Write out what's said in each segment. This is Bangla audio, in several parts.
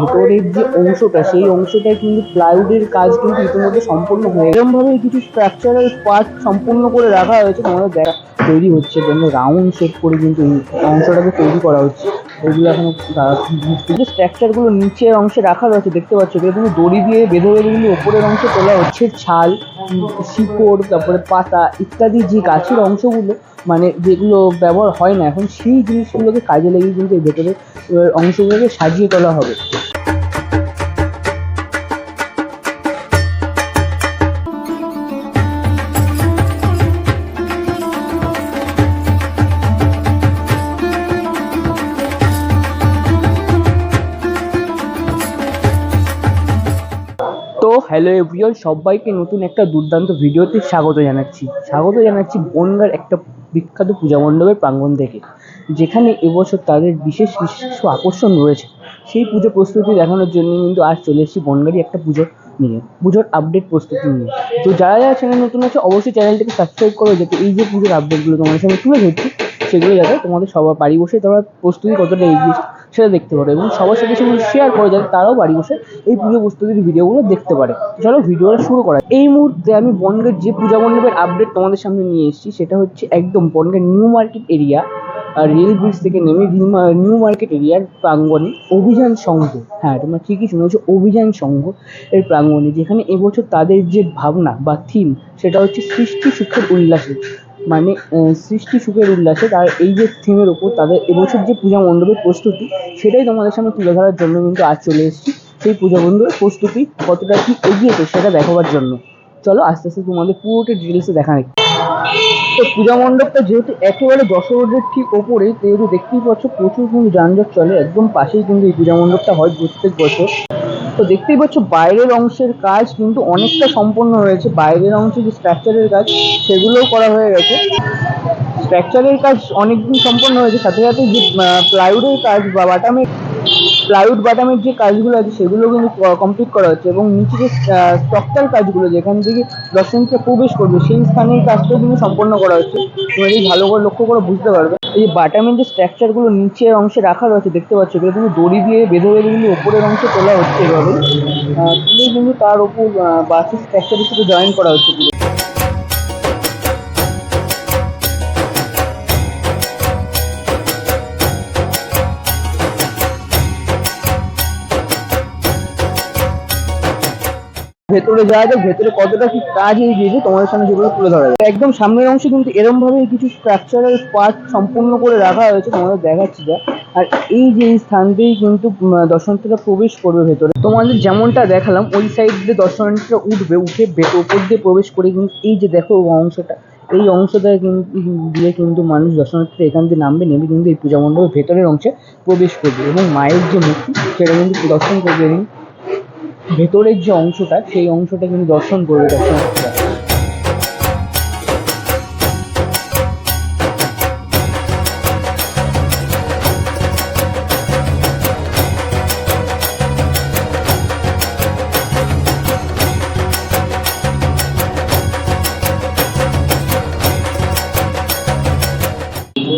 ভেতরের যে অংশটা, সেই অংশটা কিন্তু প্লাইউডের কাজ কিন্তু ইতিমধ্যে সম্পূর্ণ হয়ে এরকম ভাবে কিছু স্ট্রাকচারাল পার্ট সম্পূর্ণ করে রাখা হয়েছে তোমাদের দেখা তৈরি হচ্ছে কিন্তু রাউন্ড শেপ করে কিন্তু এই অংশটাকে তৈরি করা হচ্ছে। ওইগুলো এখনও যে স্ট্রাকচারগুলো নিচের অংশে রাখা রয়েছে, দেখতে পাচ্ছ, এগুলো কিন্তু দড়ি দিয়ে বেঁধে বেঁধে কিন্তু ওপরের অংশে তোলা হচ্ছে, ছাল, শিকড়, তারপরে পাতা ইত্যাদি যে গাছের অংশগুলো মানে যেগুলো ব্যবহার হয় না, এখন সেই জিনিসগুলোকে কাজে লাগিয়ে কিন্তু এই ভেতরের অংশগুলোকে সাজিয়ে তোলা হবে। হ্যালো এভরিওয়ান সবাইকে নতুন একটা দুর্দান্ত ভিডিওতে স্বাগত জানাচ্ছি। স্বাগত জানাচ্ছি বনগার একটা বিখ্যাত পূজা মণ্ডপের প্রাঙ্গণ থেকে, যেখানে এবছর তাদের বিশেষ বিশেষ আকর্ষণ রয়েছে। সেই পুজো প্রস্তুতি দেখানোর জন্য কিন্তু আজ চলে এসেছি বনগারই একটা পুজো নিয়ে, পুজোর আপডেট প্রস্তুতি নিয়ে। তো যারা যারা চ্যানেল নতুন আছে, অবশ্যই চ্যানেলটাকে সাবস্ক্রাইব করো, যাতে এই যে পুজোর আপডেটগুলো তোমাদের সামনে তুলে ধরছি, সেগুলো যাতে তোমাদের সবার বাড়ি বসে তোমরা প্রস্তুতি কতটা এগিয়ে সেটা দেখতে পারো এবং সবার সাথে সেগুলো শেয়ার করে যাতে তারাও বাড়ি বসে এই পুজো প্রস্তুতির ভিডিওগুলো দেখতে পারে। চলো ভিডিওটা শুরু করা এই মুহূর্তে আমি বনগের যে পূজা মণ্ডপের আপডেট তোমাদের সামনে নিয়ে এসেছি, সেটা হচ্ছে একদম বনগের নিউ মার্কেট এরিয়া আর রেল ব্রিজ থেকে নেমে নিউ মার্কেট এরিয়ার প্রাঙ্গণে অভিযান সংঘ। হ্যাঁ তোমরা ঠিকই শুনেছো, অভিযান সংঘ এর প্রাঙ্গণে, যেখানে এবছর তাদের যে ভাবনা বা থিম সেটা হচ্ছে সৃষ্টি সুখের উল্লাসে। মানে সৃষ্টি সুখের উল্লাসে তার এই যে থিমের ওপর তাদের এবছর যে পূজা মণ্ডপের প্রস্তুতি, সেটাই তোমাদের সামনে তুলে ধরার জন্য কিন্তু আজ চলে এসেছি। সেই পূজা মণ্ডপের প্রস্তুতি কতটা কি এগিয়েছে সেটা দেখাবার জন্য। চলো আস্তে আস্তে তোমাদের পুরোটা ডিটেলসে দেখা তো পূজা মণ্ডপটা যেহেতু একেবারে যশোর রোডের ঠিক ওপরেই, যেহেতু দেখতেই পাচ্ছ প্রচুর কিন্তু যানজট চলে, একদম পাশেই কিন্তু এই পূজা মণ্ডপটা হয় প্রত্যেক বছর। তো দেখতেই পাচ্ছ, বাইরের অংশের কাজ কিন্তু অনেকটা সম্পন্ন হয়েছে। বাইরের অংশে যে স্ট্রাকচারের কাজ, সেগুলোও করা হয়ে গেছে। স্ট্রাকচারের কাজ অনেকদিন সম্পন্ন হয়েছে। সাথে সাথে যে প্লাইউডের কাজ বা বাটামের, প্লাইউড বাটামের যে কাজগুলো আছে সেগুলো কিন্তু কমপ্লিট করা হচ্ছে এবং নিচে যে স্ট্রাকচার কাজগুলো, যেখান থেকে দর্শনকে প্রবেশ করবে, সেই স্থানের কাজটাও কিন্তু সম্পন্ন করা হচ্ছে। তোমরা যদি ভালো করে লক্ষ্য করে, বুঝতে পারবে। এই বাটামের যে স্ট্রাকচারগুলো নিচের অংশে রাখা রয়েছে, দেখতে পাচ্ছ, এগুলো কিন্তু দড়ি দিয়ে বেঁধে বেঁধে কিন্তু ওপরের অংশে তোলা হচ্ছে এভাবে। তুলে কিন্তু তার ওপর বাসের স্ট্রাকচারের সাথে জয়েন করা হচ্ছে ভেতরে যাওয়া যাক ভেতরে কতটা কি কাজ এই দিয়েছে তোমাদের সামনে সেগুলো তুলে ধরা যায়। একদম সামনের অংশে কিন্তু এরম ভাবে কিছু স্ট্রাকচারাল পার্ট সম্পূর্ণ করে রাখা হয়েছে, তোমাদের দেখাচ্ছি যা। আর এই যে স্থানতেই কিন্তু দর্শনার্থীরা প্রবেশ করবে ভেতরে। তোমাদের যেমনটা দেখালাম, ওই সাইড দিয়ে দর্শনার্থীরা উঠবে, উঠে উপর দিয়ে প্রবেশ করে কিন্তু এই যে দেখো অংশটা, এই অংশটা কিন্তু দিয়ে কিন্তু মানুষ দর্শনার্থীরা এখান দিয়ে নামবে, নেমে কিন্তু এই পূজা মণ্ডপের ভেতরের অংশে প্রবেশ করবে। এবং মায়ের যে মূর্তি, সেটা কিন্তু দর্শন করবে ভেতরের যে অংশটা সেই অংশটা কিন্তু দর্শন করবে দর্শনার্থীরা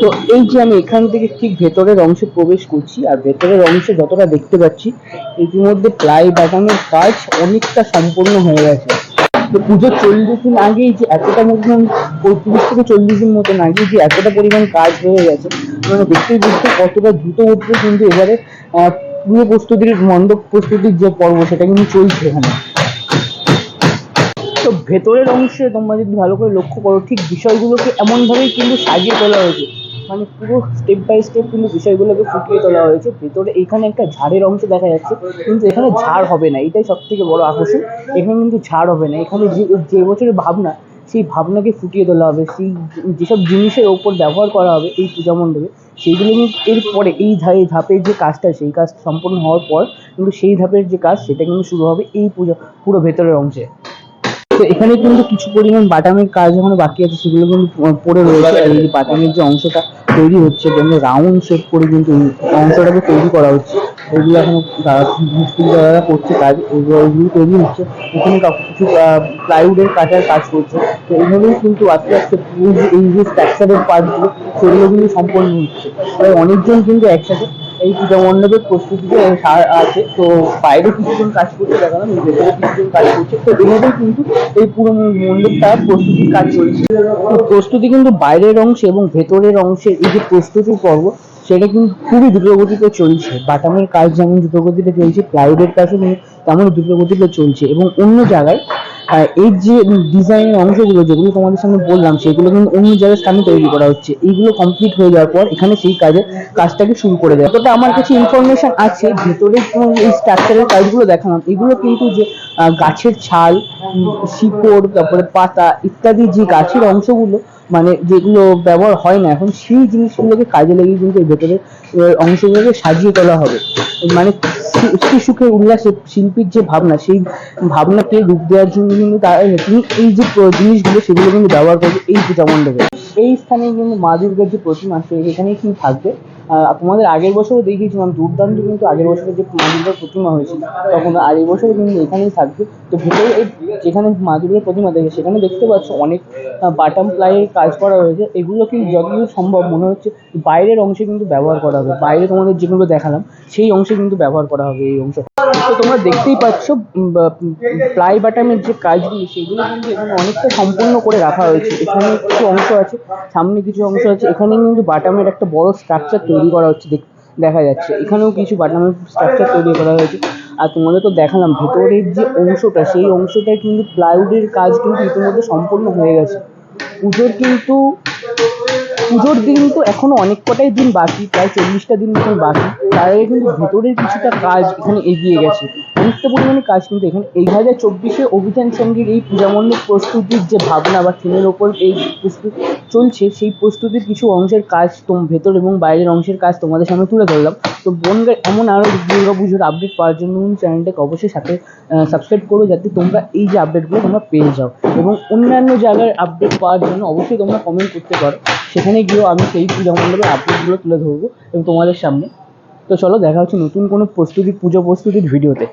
তো এই যে আমি এখান থেকে ঠিক ভেতরের অংশে প্রবেশ করছি, আর ভেতরের অংশে যতটা দেখতে পাচ্ছি, ইতিমধ্যে প্লাই বাটামের কাজ অনেকটা সম্পূর্ণ হয়ে গেছে। তো পুজোর চল্লিশ দিন আগেই যে এতটা মতন পঁয়ত্রিশ থেকে চল্লিশ দিন মতন আগেই যে এতটা পরিমাণ কাজ হয়ে গেছে মানে দেখতেই বুঝতে কতটা দ্রুত উঠবে কিন্তু এবারে পুরো প্রস্তুতির মণ্ডপ প্রস্তুতির যে পর্ব, সেটা কিন্তু চলছে এখানে। তো ভেতরের অংশে তোমরা যদি ভালো করে লক্ষ্য করো, ঠিক বিষয়গুলোকে এমনভাবেই কিন্তু সাজিয়ে তোলা হয়েছে। মানে পুরো স্টেপ বাই স্টেপ কিন্তু বিষয়গুলোকে ফুটিয়ে তোলা হয়েছে। ভেতরে এখানে একটা ঝাড়ের অংশ দেখা যাচ্ছে, কিন্তু এখানে ঝাড় হবে না। এটাই সব থেকে বড় আকর্ষণ। এখানে কিন্তু ঝাড় হবে না। এখানে যে যে বছরের ভাবনা, সেই ভাবনাকে ফুটিয়ে তোলা হবে। সেই যেসব জিনিসের ওপর ব্যবহার করা হবে, এই পূজা মণ্ডপে, সেইগুলো কিন্তু এরপরে এই ধা এই ধাপের যে কাজটা, সেই কাজ সম্পূর্ণ হওয়ার পর কিন্তু সেই ধাপের যে কাজ, সেটা কিন্তু শুরু হবে এই পূজা, পুরো ভেতরের অংশে। তো এখানে কিন্তু কিছু পরিমাণ বাটামের কাজ এখনও বাকি আছে, সেগুলো কিন্তু পড়ে রয়েছে। বাটামের যে অংশটা তৈরি হচ্ছে যেমন রাউন্ড শেপ করে কিন্তু অংশটাকে তৈরি করা হচ্ছে। ওইগুলো এখনও তারা- মিস্ত্রি দাদারা করছে কাজ ওইগুলো তৈরি হচ্ছে। এখানে কিছু প্লাইউডের কাটার কাজ করছে। তো এইভাবেই কিন্তু আস্তে আস্তে এই যে স্ট্রাকচারের পার্টগুলো সেগুলো কিন্তু সম্পন্ন হচ্ছে। তাই অনেকজন কিন্তু একসাথে এই পূজা মণ্ডপের প্রস্তুতিতে সা- আছে, তো বাইরে কিছুজন কাজ করছে দেখালাম ভেতরে কিছুজন কাজ করছে, তো এভাবেই কিন্তু এই পুরো মণ্ডপটা প্রস্তুতির কাজ চলছে প্রস্তুতি কিন্তু বাইরের অংশে এবং ভেতরের অংশের এই যে প্রস্তুতির পর্ব, সেটা কিন্তু খুবই দ্রুতগতিতে চলছে। বাটামের কাজ যেমন দ্রুতগতিতে চলছে প্লাইউডের কাজও কিন্তু তেমন দ্রুতগতিতে চলছে এবং অন্য জায়গায় আহ, এই যে ডিজাইনের অংশগুলো যেগুলো তোমাদের সামনে বললাম সেগুলো কিন্তু অন্য জায়গায় স্থানে তৈরি করা হচ্ছে। এইগুলো কমপ্লিট হয়ে যাওয়ার পর এখানে সেই কাজের কাজটাকে শুরু করে দেয় তবে আমার কাছে ইনফরমেশন আছে ভেতরে এই স্ট্রাকচারের কাজগুলো দেখালাম। এগুলো কিন্তু যে গাছের ছাল শিকড় তারপরে পাতা ইত্যাদি যে গাছের অংশগুলো মানে যেগুলো ব্যবহার হয় না, এখন সেই জিনিসগুলোকে কাজে লাগিয়ে কিন্তু এই ভেতরের অংশগুলোকে সাজিয়ে তোলা হবে। মানে একটু সুখে উল্লাস শিল্পীর যে ভাবনা, সেই ভাবনাকে রূপ দেওয়ার জন্য কিন্তু তারা তিনি এই যে জিনিসগুলো সেগুলো কিন্তু ব্যবহার করবে, এই পূজা মণ্ডপে এই স্থানে কিন্তু মা দুর্গার যে প্রতিমা সে এখানেই কিন্তু থাকবে। তোমাদের আগের বছরও দেখিয়েছিলাম, দুর্দান্ত কিন্তু আগের বছরের যে মা দুর্গার প্রতিমা হয়েছিল। তখন আগের বছর কিন্তু এখানেই থাকবে। তো ভেতরে এই যেখানে মা দুর্গার প্রতিমা দেখে সেখানে দেখতে পাচ্ছ অনেক বাটাম প্লাইয়ের কাজ করা হয়েছে। এগুলো কিন্তু যতদূর সম্ভব মনে হচ্ছে বাইরের অংশে কিন্তু ব্যবহার করা হবে। বাইরে তোমাদের যেগুলো দেখালাম, সেই অংশে কিন্তু ব্যবহার করা হবে এই অংশ। তো তোমরা দেখতেই পাচ্ছ প্লাই বাটামের যে কাজগুলি, সেগুলো কিন্তু এখানে অনেকটা সম্পূর্ণ করে রাখা হয়েছে। এখানে কিছু অংশ আছে, সামনে কিছু অংশ আছে। এখানে কিন্তু বাটামের একটা বড় স্ট্রাকচার তৈরি করা হচ্ছে, দেখ- যাচ্ছে। এখানেও কিছু বাটামের স্ট্রাকচার তৈরি করা হয়েছে। আর তোমাদের তো দেখালাম, ভেতরের যে অংশটা, সেই অংশটায় কিন্তু প্লাইউডের কাজ কিন্তু ইতিমধ্যে সম্পূর্ণ হয়ে গেছে। পুজোর কিন্তু, পুজোর দিন তো এখনও অনেক কটাই দিন বাকি, প্রায় চল্লিশটা দিন মতন বাকি। তার আগে কিন্তু ভেতরের কিছুটা কাজ এখানে এগিয়ে গেছে। অনেকটা পরিমাণে কাজ কিন্তু এখানে। এই হাজার চব্বিশে অভিযান সঙ্গীর এই পূজা মণ্ডপ প্রস্তুতির যে ভাবনা বা থিমের ওপর এই প্রস্তুতি চলছে, সেই প্রস্তুতির কিছু অংশের কাজ তোম, ভেতর এবং বাইরের অংশের কাজ তোমাদের সামনে তুলে ধরলাম। তো বনগাঁ এমন আরও দুর্গা পুজোর আপডেট পাওয়ার জন্য চ্যানেলটাকে অবশ্যই সাথে সাবস্ক্রাইব করো যাতে তোমরা এই যে আপডেটগুলো তোমরা পেয়ে যাও। এবং অন্যান্য জায়গার আপডেট পাওয়ার জন্য অবশ্যই তোমরা কমেন্ট করতে পারো। সেখানে গিয়েও আমি সেই পূজা আপডেটগুলো তুলে ধরবো এবং তোমাদের সামনে। তো চলো, দেখা হচ্ছে নতুন কোনো প্রস্তুতি, পুজো প্রস্তুতির ভিডিওতে